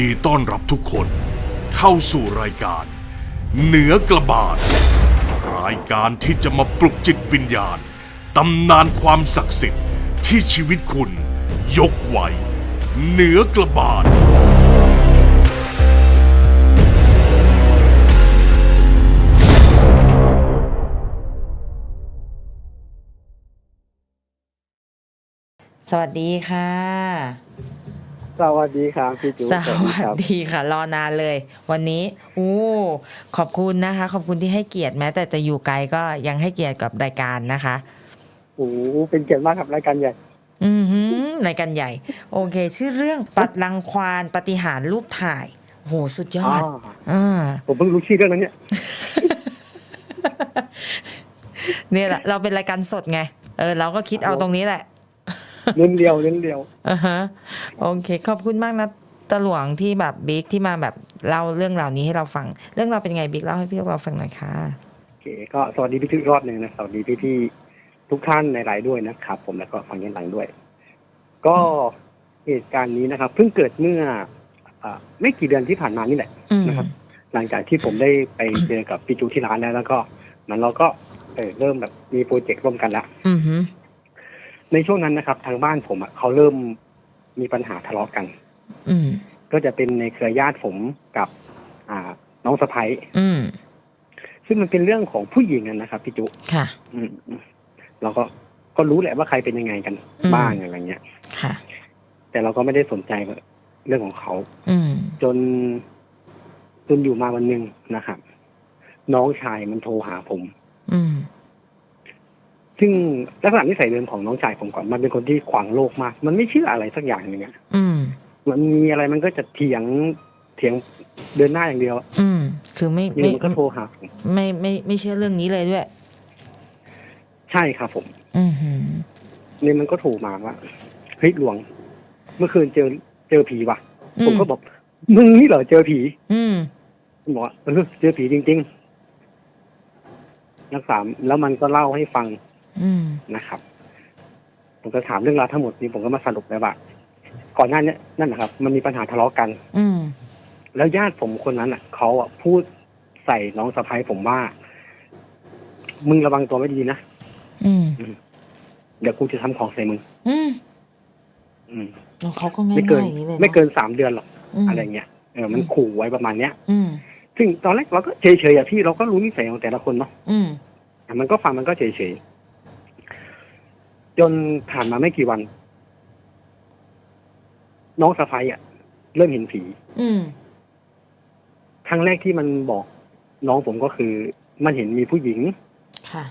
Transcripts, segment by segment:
ดีต้อนรับทุกคนเข้าสู่รายการ เหนือกระบาด รายการที่จะมาปลุกจิตวิญญาณตำนานความศักดิ์สิทธิ์ที่ชีวิตคุณ ยกไว้เหนือกระบาดสวัสดีค่ะ สวัสดีครับพี่จูสครับวัสดีค่ะรอนานเลย วันนี้อู้ขอบคุณนะคะ ขอบคุณที่ให้เกียรติแม้ แต่จะอยู่ไกลก็ยังให้เกียรติกับรายการนะคะโอ้โหเป็นเกียรติมากครับรายการใหญ่อือหือรายการใหญ่ โอเค ชื่อเรื่องปัดรังควานปฏิหารรูปถ่ายโหสุดยอดอ่าอ่าผมเพิ่งรู้ชื่อเรื่องนั้นเนี่ยเนี่ยแหละเราเป็นรายการสดไงเออเราก็คิดเอาตรงนี้แหละ เน้นเดียวเน้นเดียวอ่าฮะโอเค ขอบคุณมากนะตะหลวงที่แบบบิ๊กที่มาแบบเล่าเรื่องราวนี้ให้เราฟัง เรื่องราวเป็นไงบิ๊กเล่าให้พี่เราฟังหน่อยค่ะโอเค ก็สวัสดีพี่ทุกรอบหนึ่งนะสวัสดีพี่ที่ทุกท่านในไลน์ด้วยนะครับ ผมแล้วก็ฟังย้อนหลังด้วย ก็เหตุการณ์นี้นะครับ เพิ่งเกิดเมื่ออ่าไม่กี่เดือนที่ผ่านมานี่แหละอืมนะครับ หลังจากที่ผมได้ไปเจอกับพี่จูที่ร้านแล้ว แล้วก็มันเราก็เออเริ่มแบบมีโปรเจกต์ร่วมกันแล้วอือหือ ในช่วงนั้นนะครับ ทางบ้านผมอะเขาเริ่มมีปัญหาทะเลาะกัน อืม ก็จะเป็นในเครือญาติผมกับ อ่า น้องสะพ้ยอืม ซึ่งมันเป็นเรื่องของผู้หญิงอะนะครับพี่จุ ค่ะ อืมเราก็ก็รู้แหละว่าใครเป็นยังไงกันอืม บ้างอะไรเงี้ย ค่ะ แต่เราก็ไม่ได้สนใจเรื่องของเขา อืม จนจนอยู่มาวันหนึ่งนะครับ น้องชายมันโทรหาผม อืม ซึ่งลักษณะนิสัยเดิมของน้องชายผมก่อนมันเป็นคนที่ขวางโลกมาก มันไม่เชื่ออะไรสักอย่างหนึ่งอะอืมมันมีอะไรมันก็จะเถียงเถียงเดินหน้าอย่างเดียว อืม คือไม่อยู่ไม่มันก็โทรหาผมไม่ไม่ไม่เชื่อเรื่องนี้เลยด้วย ใช่ครับผม อือหือเนี่ยมันก็โทรมาว่าเฮ้ยหลวง เมื่อคืนเจอเจอผีว่ะ ผมก็บอกมึงนี่เหรอเจอผี อืมผมบอกว่าเออเจอผีจริง ๆ นักสามแล้วมันก็เล่าให้ฟังอืม นะครับ ผมก็ถามเรื่องราวทั้งหมดนี้ผมก็มาสรุปเลยว่าก่อนหน้าเนี้นั่นนะครับ มันมีปัญหาทะเลาะกัน อืมแล้วญาติผมคนนั้นอะเขาอะพูดใส่น้องสะพ้ายผมว่า มึงระวังตัวไม่ดีนะอืมเดี๋ยวกูจะทำของใส่มึงอืมอืมแล้วเขาก็ง่ายไม่เกินๆอย่างนี้เลยะไม่เกินสามเดือนหรอกมอะไรเงี้ยเออมันขู่ไว้ประมาณเนี้ย อืมซึ่งตอนแรกเราก็เฉยๆอะพี่เราก็รู้นิสัยของแต่ละคนเนาะอืมแต่มันก็ฟังมันก็เฉยๆ จนผ่านมาไม่กี่วัน น้องสะพ้ายอะ เริ่มเห็นผีอืมครั้งแรกที่มันบอก น้องผมก็คือ มันเห็นมีผู้หญิง ค่ะ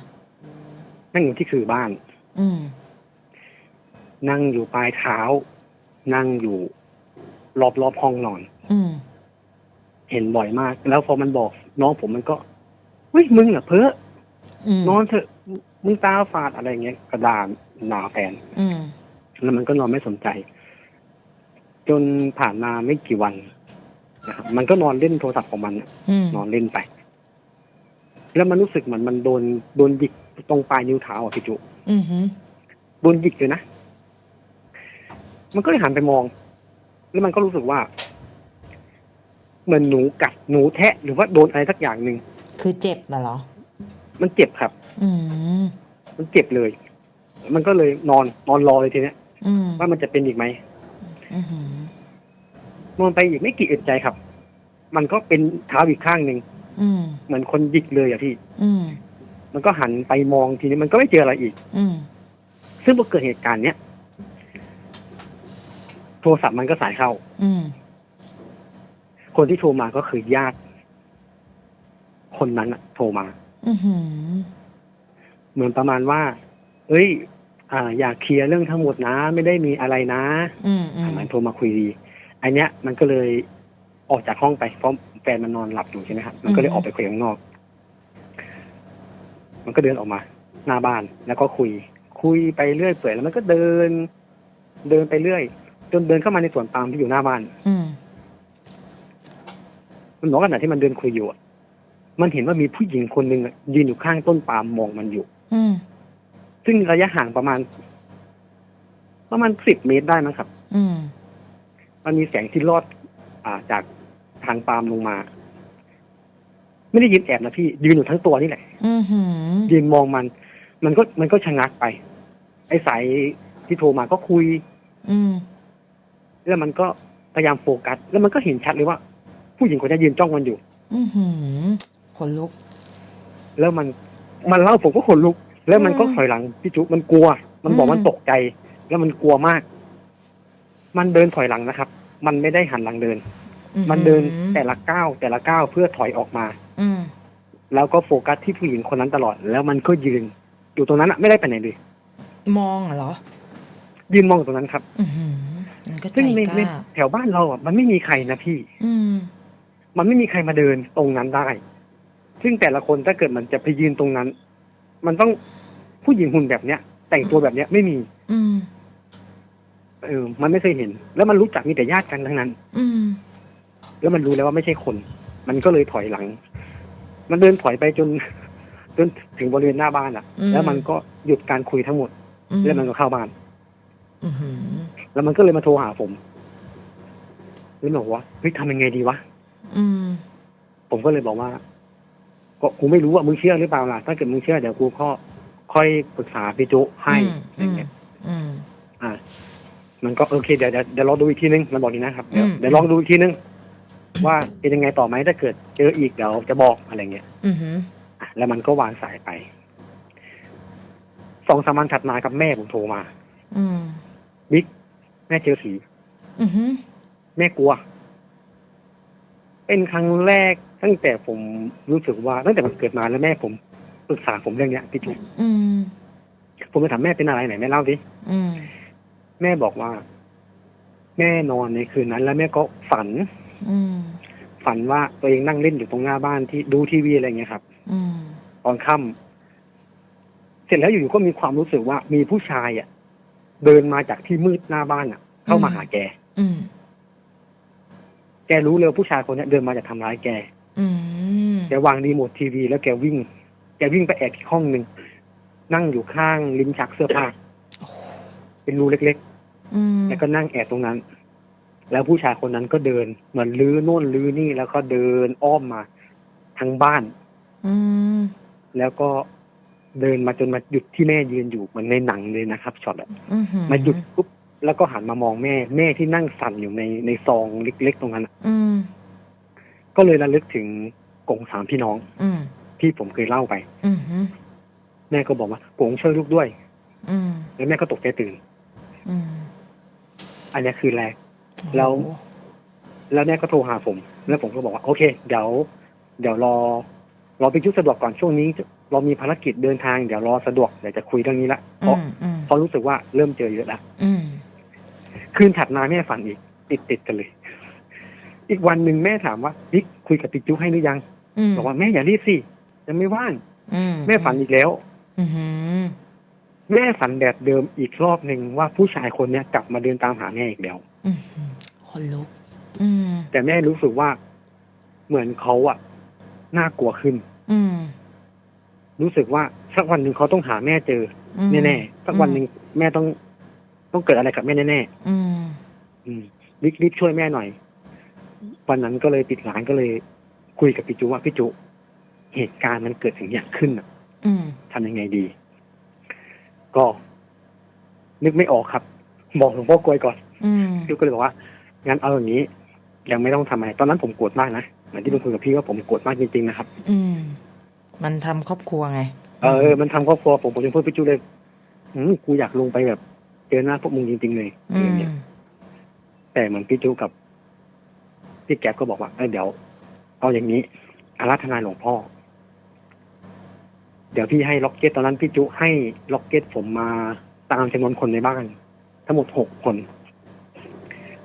นั่งอยู่ที่คือบ้าน อืม นั่งอยู่ปลายเท้า นั่งอยู่รอบๆห้องนอน อืม เห็นบ่อยมาก แล้วพอมันบอก น้องผมมันก็เฮ้ยมึงอะเพ้ออืมนอนเถอะ มึงตาฝาดอะไรเงี้ยกระดานหนาแฟนอืมแล้วมันก็นอนไม่สนใจ จนผ่านมาไม่กี่วันนะครับมันก็นอนเล่นโทรศัพท์ของมันน่ะอืมนอนเล่นไป แล้วมันรู้สึกเหมือนมันโดนโดนหยิกตรงปลายนิ้วเท้าอะพี่จุอืมหืมโดนหยิกเลยนะมันก็เลยหันไปมอง แล้วมันก็รู้สึกว่าเหมือนหนูกัดหนูแทะหรือว่าโดนอะไรสักอย่างหนึ่งคือเจ็บน่ะเหรอ มันเจ็บครับ อืม มันเจ็บเลย มันก็เลยนอนนอนรอเลยทีเนี้ยอืมว่ามันจะเป็นอีกไหมอืมหืมนอนไปอีกไม่กี่อึดใจครับ มันก็เป็นเท้าอีกข้างหนึ่งอืม เหมือนคนหยิกเลยอะพี่ อืม มันก็หันไปมองทีนี้มันก็ไม่เจออะไรอีก อืม ซึ่งพอเกิดเหตุการณ์เนี้ยโทรศัพท์มันก็สายเข้า อืม คนที่โทรมาก็คือญาติ คนนั้นอะโทรมา อืมหืม เหมือนประมาณว่า เอ้ย อ่า อยากเคลียร์เรื่องทั้งหมดนะ ไม่ได้มีอะไรนะอืมอืมอะมันโทรมาคุยดี อันเนี้ย มันก็เลยออกจากห้องไปเพราะแฟนมันนอนหลับอยู่ใช่ไหมครับมันก็เลยออกไปคุยข้างนอก มันก็เดินออกมา หน้าบ้านแล้วก็คุย คุยไปเรื่อยเปื่อยแล้วมันก็เดิน เดินไปเรื่อยจนเดินเข้ามาในสวนปาล์มที่อยู่หน้าบ้านอืมมันบอกขณะที่มันเดินคุยอยู่อะมันเห็นว่ามีผู้หญิงคนหนึ่งอะยืนอยู่ข้างต้นปาล์มมองมันอยู่อืม ซึ่งระยะห่างประมาณ ประมาณสิบเมตรได้มั้งครับ อืมมันมีแสงที่ลอด อ่า จากทางปาล์มลงมา ไม่ได้ยืนแอบนะพี่ ยืนอยู่ทั้งตัวนี่แหละอือหือยืนมองมัน มันก็มันก็ชะงักไป ไอ้สายที่โทรมาก็คุย อืมแล้วมันก็พยายามโฟกัส แล้วมันก็เห็นชัดเลยว่า ผู้หญิงคนนี้ยืนจ้องมันอยู่ อือหือขนลุก แล้วมัน มันเล่าผมก็ขนลุก แล้วมันก็อืมถอยหลังพี่จุมันกลัว มันบอกอืมมันตกใจ แล้วมันกลัวมาก มันเดินถอยหลังนะครับ มันไม่ได้หันหลังเดินอื้อหือมันเดินแต่ละก้าวแต่ละก้าวเพื่อถอยออกมา อืมแล้วก็โฟกัสที่ผู้หญิงคนนั้นตลอด แล้วมันก็ยืน อยู่ตรงนั้นอะไม่ได้ไปไหนเลยมองเหรอ ยืนมองอยู่ตรงนั้นครับอือหือมันก็ใจซึ่งในกในล้าแถวบ้านเราอะมันไม่มีใครนะพี่ อืมมันไม่มีใครมาเดินตรงนั้นได้ ซึ่งแต่ละคนถ้าเกิดมันจะไปยืนตรงนั้น มันต้องผู้หญิงหุ่นแบบเนี้ย แต่งตัวแบบเนี้ยไม่มี อืม เออ มันไม่เคยเห็น แล้วมันรู้จักมีแต่ญาติกันทั้งนั้น อืม แล้วมันรู้แล้วว่าไม่ใช่คน มันก็เลยถอยหลัง มันเดินถอยไปจน จนถึงบริเวณหน้าบ้านอะ อืม แล้วมันก็หยุดการคุยทั้งหมด อืมแล้วมันก็เข้าบ้าน อือหือแล้วมันก็เลยมาโทรหาผมแล้วบอกว่าเฮ้ยทำยังไงดีวะ อืม ผมก็เลยบอกว่า ก็กูไม่รู้ว่ามึงเชื่อหรือเปล่าล่ะถ้าเกิดมึงเชื่อเดี๋ยวกูก็ค่อยปรึกษาพี่จุให้อะไรเงี้ยอืมอ่า มันก็โอเคเดี๋ยวเดี๋ยวเดี๋ยวรอดูอีกทีนึงมันบอกนี้นะครับเดี๋ยวอืมเดี๋ยวลองดูอีกทีนึงว่าเป็นยังไงต่อไหมถ้าเกิดเจออีกเดี๋ยวจะบอกอะไรเงี้ยอือหืออะแล้วมันก็วางสายไปสองสามวันถัดมากับแม่ผมโทรมาอืมบิ๊กแม่เจอผีอือหือแม่กลัว เป็นครั้งแรก ตั้งแต่ผมรู้สึกว่าตั้งแต่มันเกิดมาแล้วแม่ผมปรึกษาผมเรื่องเนี้ยพี่จุ๊บอืมผมไปถามแม่เป็นอะไรไหนแม่เล่าดิอืมแม่บอกว่า แม่นอนในคืนนั้น แล้วแม่ก็ฝันอืมฝันว่าตัวเองนั่งเล่นอยู่ตรงหน้าบ้านที่ดูทีวีอะไรเงี้ยครับอืมตอนค่ำเสร็จแล้วอยู่ๆก็มีความรู้สึกว่ามีผู้ชายอะ เดินมาจากที่มืดหน้าบ้านอะ เข้ามาหาแกอืมแกรู้เลยว่าผู้ชายคนเนี้ยเดินมาจะทำร้ายแก อืมแกวางรีโมททีวีแล้วแกวิ่ง แกวิ่งไปแอบอีกห้องหนึ่งนั่งอยู่ข้างลิ้นชักเสื้อผ้าเป็นรูเล็กอืมๆ แล้วก็นั่งแอบตรงนั้น แล้วผู้ชายคนนั้นก็เดิน เหมือนลื้อโน่นลื้อนี่แล้วก็เดินอ้อมมาทางบ้าน อืมแล้วก็เดินมาจนมาหยุดที่แม่ยืนอยู่เหมือนในหนังเลยนะครับช็อตอะ อือหือมาหยุดปุ๊บแล้วก็หันมามองแม่ แม่ที่นั่งสั่นอยู่ในในซองเล็กๆตรงนั้นอะอืม ก็เลยระลึกถึงกงสามพี่น้อง อืมที่ผมเคยเล่าไป อือหือแม่ก็บอกว่ากงช่วยลูกด้วย อืมแล้วแม่ก็ตกใจตื่น อืมอันเนี้ยคือแรก แล้ว แล้วแม่ก็โทรหาผม แล้วผมก็บอกว่า โอเค เดี๋ยว เดี๋ยวรอ รอไปชุดสะดวกก่อนช่วงนี้เรามีภารกิจเดินทางเดี๋ยวรอสะดวกเดี๋ยวจะคุยเรื่องนี้ละเพอืราะมอืมเพราะรู้สึกว่าเริ่มเจอเยอะละอืมคืนถัดมาแม่ฝันอีก ติดติดๆกันเลย อีกวันหนึ่งแม่ถามว่าบิ๊กคุยกับติ๊กจุ๊ให้หรือยังอืมบอกว่าแม่อย่ารีบสิยังไม่ว่างอืมแม่ฝันอีกแล้วอือหือแม่ฝันแบบเดิมอีกรอบหนึ่งว่าผู้ชายคนเนี้ยกลับมาเดินตามหาแม่อีกแล้วอือหือคนลุกอืมแต่แม่รู้สึกว่าเหมือนเขาอะน่ากลัวขึ้นอืมรู้สึกว่าสักวันหนึ่งเขาต้องหาแม่เจออืมแน่ๆสักวันหนึ่งแม่ต้องต้องเกิดอะไรกับแม่แน่อืมๆอืมรีบรีบช่วยแม่หน่อย วันนั้นก็เลยปิดร้านก็เลย คุยกับพี่จุว่าพี่จุ เหตุการณ์มันเกิดอย่างเนี้ยขึ้นอะอืมทำยังไงดี ก็ นึกไม่ออกครับ บอกหลวงพ่อกลวยก่อนอืมพี่ก็เลยบอกว่างั้นเอาอย่างนี้ ยังไม่ต้องทำอะไรตอนนั้นผมโกรธมากนะเหมือนที่ผมคุยกับพี่ว่าผมโกรธมากจริงๆนะครับ อืม มันทำครอบครัวไงเออ มันทำครอบครัวผมผมยังพูดพี่จูเลยอืมกูอยากลงไปแบบเจอหน้าพวกมึงจริงๆเลยอะอืไรมเงี้ยแต่เหมือนพี่จูกับ พี่แก๊ปก็บอกว่าเออเดี๋ยว เอาอย่างนี้อาราธนาหลวงพ่อ เดี๋ยวพี่ให้ล็อกเก็ตตอนนั้นพี่จุให้ล็อกเก็ตผมมาตามจำนวนคนในบ้าน ทั้งหมดหกคน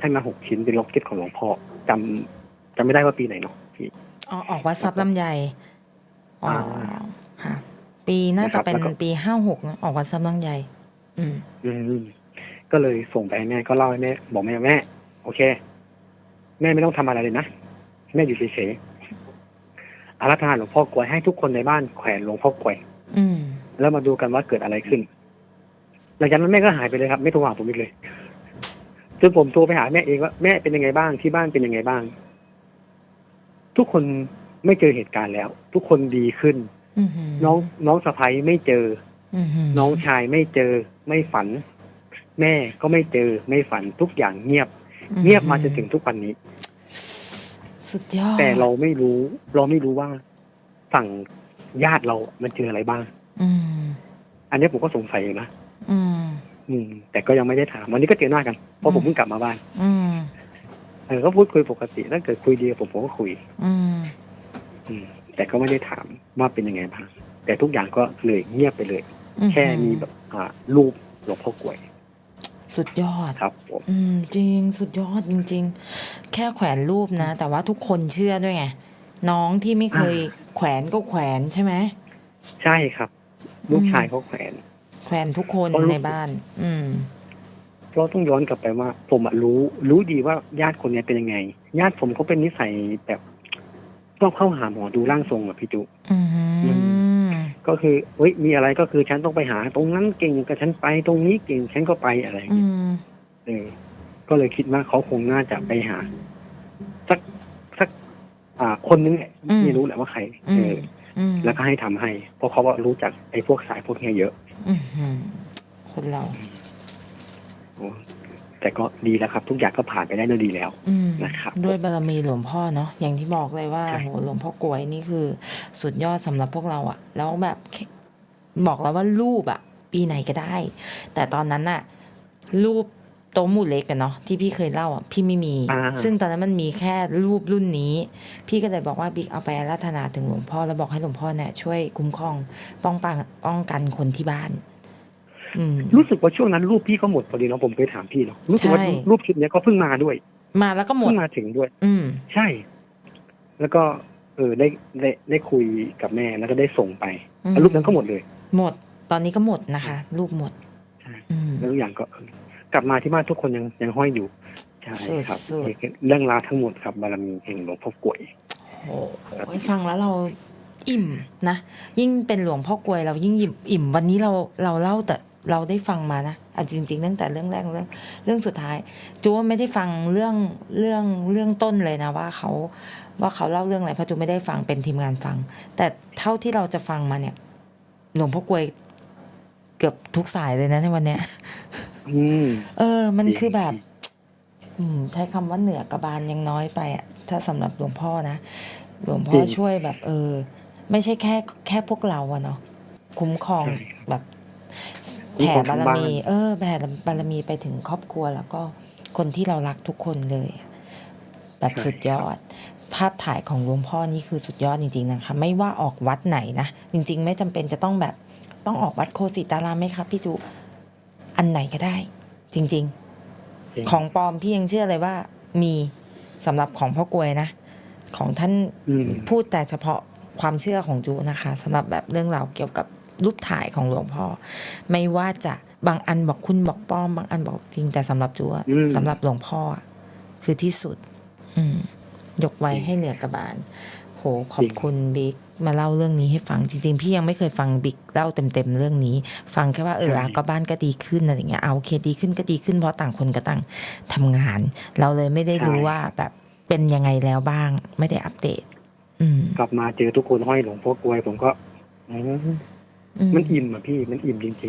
ให้มาหกชิ้นเป็นล็อกเก็ตของหลวงพ่อจำจำไม่ได้ว่าปีไหนเนาะพี่อ๋อออกวัดทรัพย์ลำไยอ๋ออ่าค่ะปีน่านะครัจะบเป็นแล้วก็ปีห้าหกออกวัดทรัพย์ลำไยอืม อืมก็เลยส่งไปให้แม่ก็เล่าให้แม่บอกแม่แม่ โอเค แม่ไม่ต้องทำอะไรเลยนะแม่อยู่เฉยๆอารัธนาหลวงพ่อกลวยให้ทุกคนในบ้านแขวนหลวงพ่อกลวยอืมแล้วมาดูกันว่าเกิดอะไรขึ้น หลังจากนั้นแม่ก็หายไปเลยครับ ไม่โทรหาผมอีกเลยจนผมโทรไปหาแม่เองว่าแม่เป็นยังไงบ้างที่บ้านเป็นยังไงบ้าง ทุกคนไม่เจอเหตุการณ์แล้ว ทุกคนดีขึ้นอื้อหือน้องน้องสะพ้ยไม่เจออื้อหือน้องชายไม่เจอ ไม่ฝัน แม่ก็ไม่เจอ ไม่ฝันทุกอย่างเงียบ เงียบมาจนถึงทุกวันนี้ สุดยอด แต่เราไม่รู้ เราไม่รู้ว่าฝั่งญาติเรามันเจออะไรบ้าง อืม อันนี้ผมก็สงสัยอยู่นะอืม อืม แต่ก็ยังไม่ได้ถาม วันนี้ก็เจอหน้ากัน เพราะผมเพิ่งกลับมาบ้าน อืมเออก็พูดคุยปกติถ้าเกิดคุยดีกับผมผมก็คุย อืม อืม แต่ก็ไม่ได้ถามว่าเป็นยังไงบ้าง แต่ทุกอย่างก็เลยเงียบไปเลย แค่มีแบบอ่ารูปหลวงพ่อกลวย สุดยอดครับผมอืมจริงสุดยอดจริง ๆ แค่แขวนรูปนะ แต่ว่าทุกคนเชื่อด้วยไง น้องที่ไม่เคยแขวนก็แขวนใช่ไหมใช่ครับ ลูกชายเขาแขวน แขวนทุกคนเพราะลูกในบ้าน อืมเราต้องย้อนกลับไปว่า ผมอะรู้ รู้ดีว่าญาติคนเนี้ยเป็นยังไง ญาติผมเขาเป็นนิสัยแบบชอบเข้าหาหมอดูร่างทรงอะพี่จุอืม ก็คือเฮ้ยมีอะไรก็คือฉันต้องไปหา ตรงนั้นเก่งกับฉันไปตรงนี้เก่งฉันก็ไปอะไรอย่างอืเงี้ยมเออก็เลยคิดว่าเขาคงน่าจะไปหา สักสัก อ่า คนนึงแหละอืมไม่รู้แหละว่าใครอืเอมออืมแล้วก็ให้ทำให้ เพราะเขาว่ารู้จักไอ้พวกสายพวกเนี้ยเยอะอืมคนเราโอ้ แต่ก็ดีแล้วครับ ทุกอย่างก็ผ่านไปได้ด้วยดีแล้วอืมนะครับ ด้วยบารมีหลวงพ่อเนาะอย่างที่บอกเลยว่าใช่ โหหลวงพ่อกลวยนี่คือสุดยอดสำหรับพวกเราอะแล้วแบบแค่บอกแล้วว่ารูปอะปีไหนก็ได้ แต่ตอนนั้นอะรูปโต๊ะหมู่เล็กกันเนาะที่พี่เคยเล่าอะพี่ไม่มี อ่า ซึ่งตอนนั้นมันมีแค่รูปรุ่นนี้ พี่ก็เลยบอกว่าบิ๊กเอาไปอาราธนาถึงหลวงพ่อแล้วบอกให้หลวงพ่อเนี่ยช่วยคุ้มครองป้องปังป้องกันคนที่บ้านอืม รู้สึกว่าช่วงนั้นรูปพี่ก็หมดพอดีเนาะผมเคยถามพี่เนาะรู้สึกว่าใช่รูปชุดเนี้ยก็เพิ่งมาด้วย มาแล้วก็หมดเพิ่งมาถึงด้วย อืมใช่ แล้วก็ เออได้ได้ได้คุยกับแม่แล้วก็ได้ส่งไปอืมแล้วรูปนั้นก็หมดเลย หมด ตอนนี้ก็หมดนะคะ รูปหมดใช่อืมแล้วทุกอย่างก็เออกลับมาที่บ้านทุกคนยังยังห้อยอยู่ใช่ครับสุดเรื่องราวทั้งหมดครับบารมีแห่งหลวงพ่อกลวยโอ้โหฟังแล้วเราอิ่มนะ ยิ่งเป็นหลวงพ่อกลวยเรายิ่งอิ่มอิ่มวันนี้เราเราเล่าแต่ เราได้ฟังมานะอะจริง ๆ ตั้งแต่เรื่องแรกเรื่องเรื่องสุดท้ายจูว่าไม่ได้ฟังเรื่องเรื่องเรื่องต้นเลยนะว่าเขาว่าเขาเล่าเรื่องอะไรเพราะจูไม่ได้ฟังเป็นทีมงานฟัง แต่เท่าที่เราจะฟังมาเนี่ยหลวงพ่อกลวยเกือบทุกสายเลยนะในวันเนี้ยอืมเออ มันคือแบบอืมใช้คำว่าเหนือกระบาลยังน้อยไปอะถ้าสำหรับหลวงพ่อนะ หลวงพ่อจริงช่วยแบบ เออ ไม่ใช่แค่แค่พวกเราอะเนาะคุ้มครองใช่แบบคุ้ม แผ่ครองบารทั้งบ้านมี เออแผ่บารมีไปถึงครอบครัวแล้วก็คนที่เรารักทุกคนเลย แบบสุดยอด ภาพถ่ายของหลวงพ่อนี่คือสุดยอดจริงๆนะคะ ไม่ว่าออกวัดไหนนะจริง ๆ ไม่จำเป็นจะต้องแบบต้องออกวัดโคสิตารามไหมครับพี่จุอันไหนก็ได้ จริงๆจริงของปลอมพี่ยังเชื่อเลยว่า มีสำหรับของพ่อกลวยนะของท่านอืมพูดแต่เฉพาะความเชื่อของจูนะคะสำหรับแบบเรื่องราวเกี่ยวกับ รูปถ่ายของหลวงพ่อ ไม่ว่าจะบางอันบอกคุณบอกปลอม บางอันบอกจริง แต่สำหรับจูอะอืมสำหรับหลวงพ่ออะคือที่สุด อืมยกไว้ให้เหนือกระบาลโหขอบคุณบิ๊กมาเล่าเรื่องนี้ให้ฟังจริง ๆ พี่ยังไม่เคยฟังบิ๊กเล่าเต็มๆเรื่องนี้ ฟังแค่ว่าเอออะก็บ้านก็ดีขึ้นอะไรอย่างเงี้ยเอาโอเคดีขึ้นก็ดีขึ้นเพราะต่างคนก็ต่างทำงาน เราเลยไม่ได้รู้ใช่ว่าแบบเป็นยังไงแล้วบ้าง ไม่ได้อัปเดต อืมกลับมาเจอทุกคนห้อยหลวงพ่อกลวยผมก็อื มอืมันอิ่มอะพี่มันอิ่มจริง จ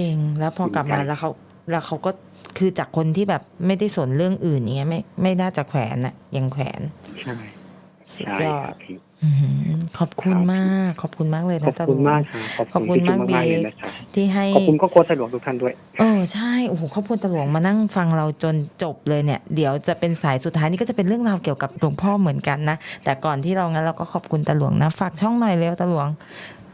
ริง แล้วพอกลับมาใช่แล้วเขาแล้วเขาก็คือจากคนที่แบบไม่ได้สนเรื่องอื่นอย่างเงี้ยไม่ไม่น่าจะแขวนอะยังแขวนๆ ใช่สุดใช่ยอคดรับพี่ อื้อหือขอบคุณครับ มาก ขอบคุณมากเลยขอนะบตาคุณลุง มากครับขอบขอบคุคุณณพี่จุ๊มากมากๆบิ๊เลยกนะครับที่ให้ ขอบคุณก็โคตรหลวงทุกท่านด้วย เออใช่โอ้โหข้าวโพดตะหลวงมานั่งฟังเราจนจบเลยเนี่ย เดี๋ยวจะเป็นสายสุดท้ายนี่ก็จะเป็นเรื่องราวเกี่ยวกับหลวงพ่อเหมือนกันนะ แต่ก่อนที่เรางั้นเราก็ขอบคุณตะหลวงนะ ฝากช่องหน่อยเร็วตะหลวง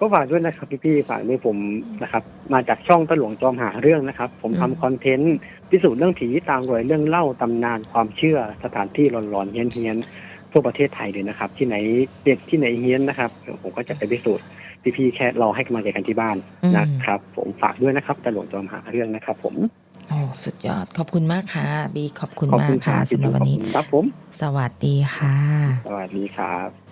ก็ฝากด้วยนะครับพี่ๆฝากด้วยผมนะครับ มาจากช่องตะหลวงจอมหาเรื่องนะครับผมอืมทำคอนเทนต์พิสูจน์เรื่องผีตามรอยเรื่องเล่าตำนานความเชื่อสถานที่หลอนๆเฮี้ยนๆทั่วประเทศไทยเลยนะครับ ที่ไหนเด็ดที่ไหนเฮี้ยนนะครับเดี๋ยวผมก็จะไปพิสูจน์พี่ๆแค่รอให้กำลังใจกันที่บ้านนะครับ ผมฝากด้วยนะครับตะหลวงจอมหาเรื่องนะครับ ผมโอ้สุดยอดขอบคุณมากค่ะบีขอบคุณขอบมาคุกณครัค่ะบสำหรับวันนี้ขอบคุณครับผม สวัสดีค่ะ สวัสดีครับ